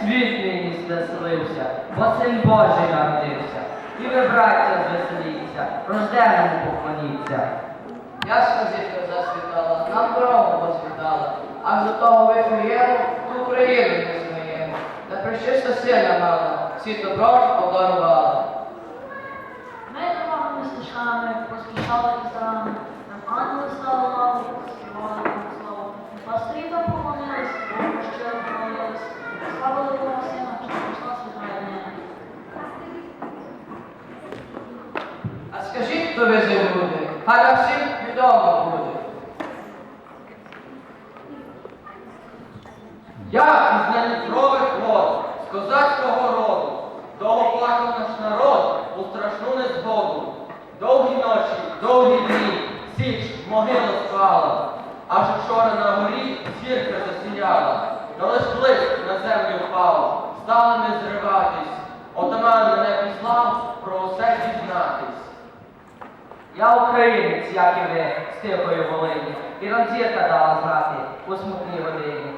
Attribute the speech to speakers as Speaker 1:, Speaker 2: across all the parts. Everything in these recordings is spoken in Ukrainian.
Speaker 1: світ нині звеселився, бо син Божий народився. І ви, браття, звеселіться, рожденому поклоніться.
Speaker 2: Ясна зірка засвітала, нам дорогу посвітала, а за того вихуєру в Україну не зміємо. Та прищиста сина мала, всі добро подарувала.
Speaker 3: Ми дорогами стежками поспішали ізрами, нам ангели стали лаву, співали нам слово. Пастирі там помолились, Богу щиро помолились, славили Бога Сина, що прийшла святая дня.
Speaker 2: А скажіть, хто ви за всім відомо буде.
Speaker 4: Я із нелітрових вод, з козацького роду, довго плакав наш народ у страшну незгоду. Довгі ночі, довгі дні, січ могила спала, аж вчора на горі зірка засіяла, та лиш блиск на землю впав, стали ми зриватись, отаман мене післав про усе дізнатись.
Speaker 1: Я українець, як тихої Волині, і нам зірка дала знати у смутній годині.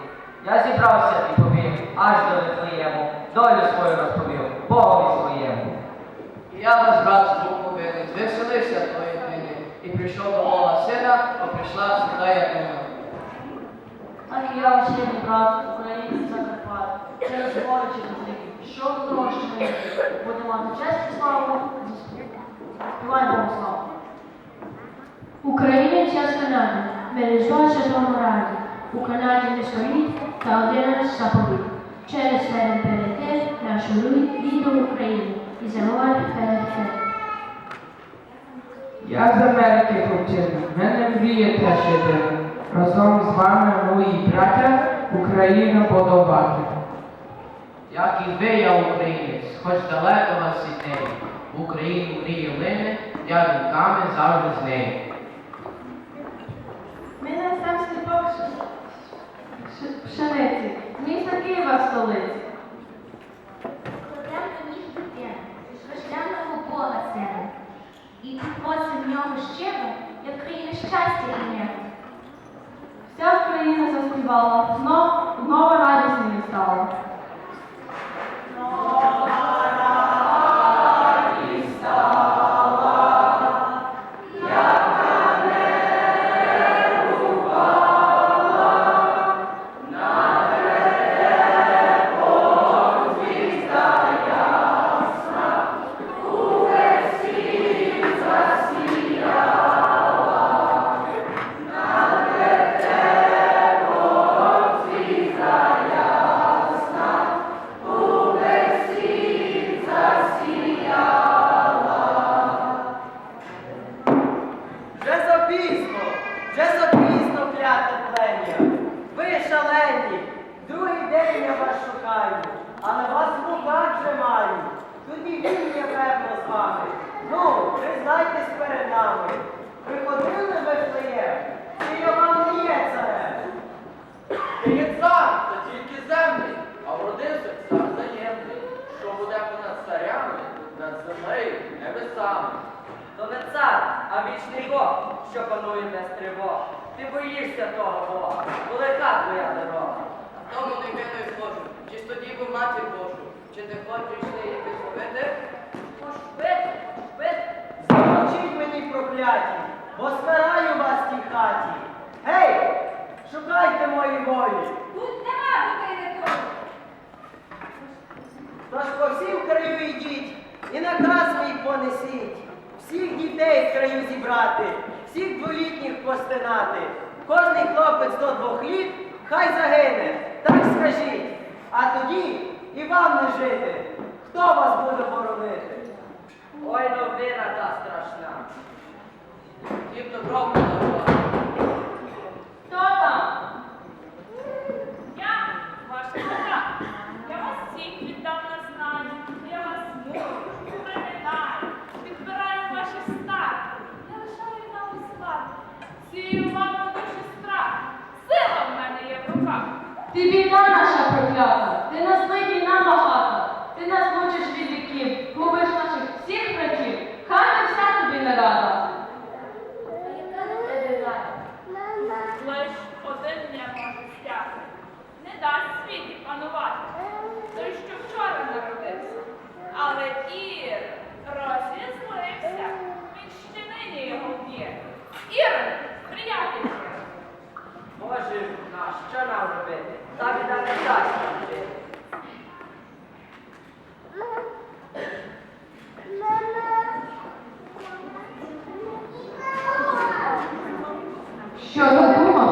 Speaker 1: Я зібрався і повів аж до Вифлеєму, долю свою розповів, Богові своєму.
Speaker 2: І я вас, брат, з повинен, звеселився твої дні, і прийшов до мого сина, бо прийшла святая дня.
Speaker 3: Так і я усім брат, українець Закарпат, через гори через ріки, пішов до того, що ми будемо мати честь і славу, співаємо славу.
Speaker 5: Канади, мережа Святому Раді. У Канаді не стоїть та один раз заповіт. Через себе перейти нашу лід до України і замовить перейти.
Speaker 6: Я з Америки хлопчина, в мене мріє теж єдина. Разом з вами, мої браття, Україну подобати.
Speaker 2: Як і ви, я українець, хоч далеко вас від неї. Україну мріє лине, я думками завжди з нею.
Speaker 5: Пшениці, місто Києва столиці.
Speaker 7: Кладемо до ніг дитину, рожденного Бога сина. І просимо в ньому щиро, як країни щастя і миру.
Speaker 5: Вся Україна заспівала,
Speaker 8: шалені, другий день я вас шукаю, а на вас в руках вже маю. Тоді він є певно з вами. Ну, признайтесь перед нами. Ви ходили в Вифлеєм? Чи я вам не є царем?
Speaker 4: Ти є цар, то тільки землі, а вродився цар таємний, що буде понад царями, над землею, небесами.
Speaker 1: То не цар, а вічний Бог, що панує без тривог. Ти боїшся того Бога, велика твоя дорога.
Speaker 2: Тому не кинуй Божу, чи ж тоді був матір Божу, чи ти хочеш її висловити?
Speaker 1: Пошпити, пошпити.
Speaker 8: Замовчіть мені прокляті, бо скараю вас в тій хаті. Гей, шукайте мої волі.
Speaker 7: Тут нема дитини тут.
Speaker 8: Тож по всім краю йдіть, і наказ мій понесіть. Всіх дітей в краю зібрати, всіх дволітніх постинати. Кожний хлопець до двох літ хай загине, так скажіть. А тоді і вам не жити. Хто вас буде боронити?
Speaker 1: Ой, новина та страшна.
Speaker 2: Їм добро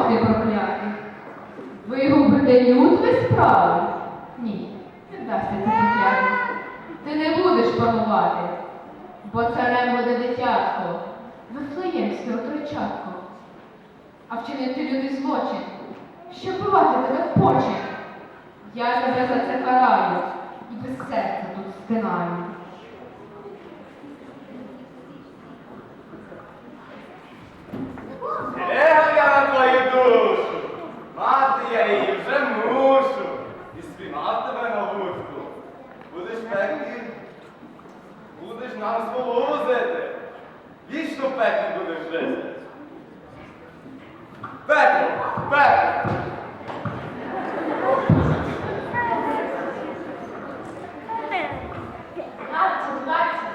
Speaker 5: ти проклятий? Ви його
Speaker 9: будете весь справи? Ні, не вдасться це проклятий. Ти не будеш панувати, бо царем буде дитятко, вифлеємське отрочатко. А вчинити люди злочин, що бувати тебе в почек. Я тебе за це караю і без серця тут стинаю.
Speaker 10: Нам сполузити, вічно в пеклі будеш жити. Пекло, пекло!
Speaker 7: Братцю, братцю,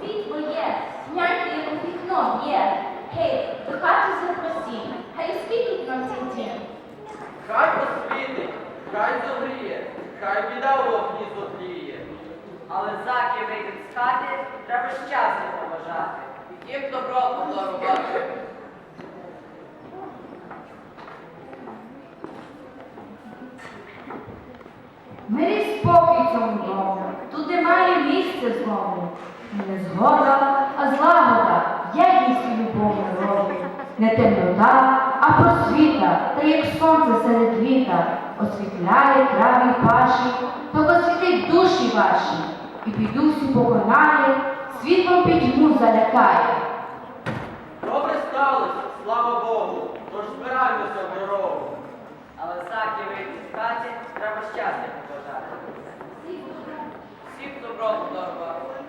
Speaker 7: світло є, гляньте, у вікно є. Гей, до хати запросіть, хай освітить нам цей дім.
Speaker 4: Хай освітить, хай зогріє, хай біда в окні зотліє.
Speaker 1: Але заки вийдуть з хати, треба щастя побажати.
Speaker 2: Їм добро подарувати.
Speaker 5: Мирі спокій цьому дому, тут немає місця злому. Не згода, а злагода, єдність і любов народу. Не темнота, а просвіта, та як сонце серед літа, освітляє трави й паші, то освітить душі ваші, і піду всі поконає, світлом пітьму залякає.
Speaker 4: Добре сталося, слава Богу, тож збираємося в дорогу.
Speaker 1: Але заки вийти з хаті треба щастя побажати.
Speaker 2: Всім добро подарувати.